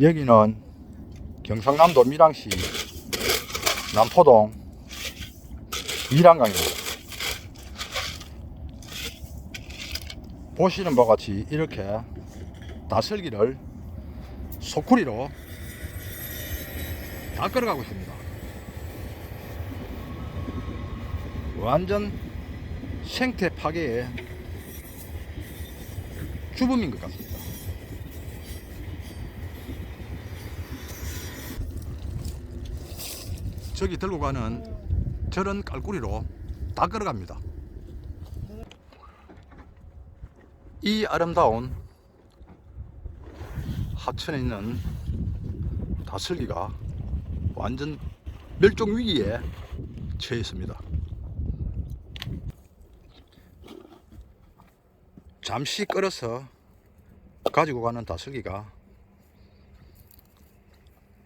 여기는 경상남도 밀양시 남포동 밀양강입니다. 보시는 바와 같이 이렇게 다슬기를 소쿠리로 다 끌어가고 있습니다. 완전 생태 파괴의 주범인 것 같습니다. 저기 들고 가는 저런 깔꾸리로 다 끌어갑니다. 이 아름다운 하천에 있는 다슬기가 완전 멸종 위기에 처해 있습니다. 잠시 끌어서 가지고 가는 다슬기가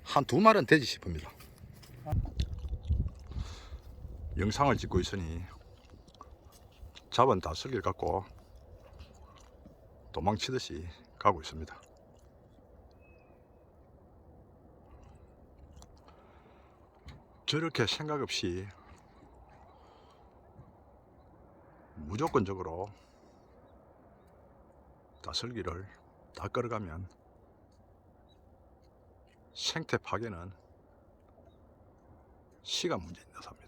한 두 마리는 되지 싶습니다. 영상을 찍고 있으니 잡은 다슬기를 갖고 도망치듯이 가고 있습니다. 저렇게 생각 없이 무조건적으로 다슬기를 다 끌어가면 생태 파괴는 시간 문제인 듯 합니다.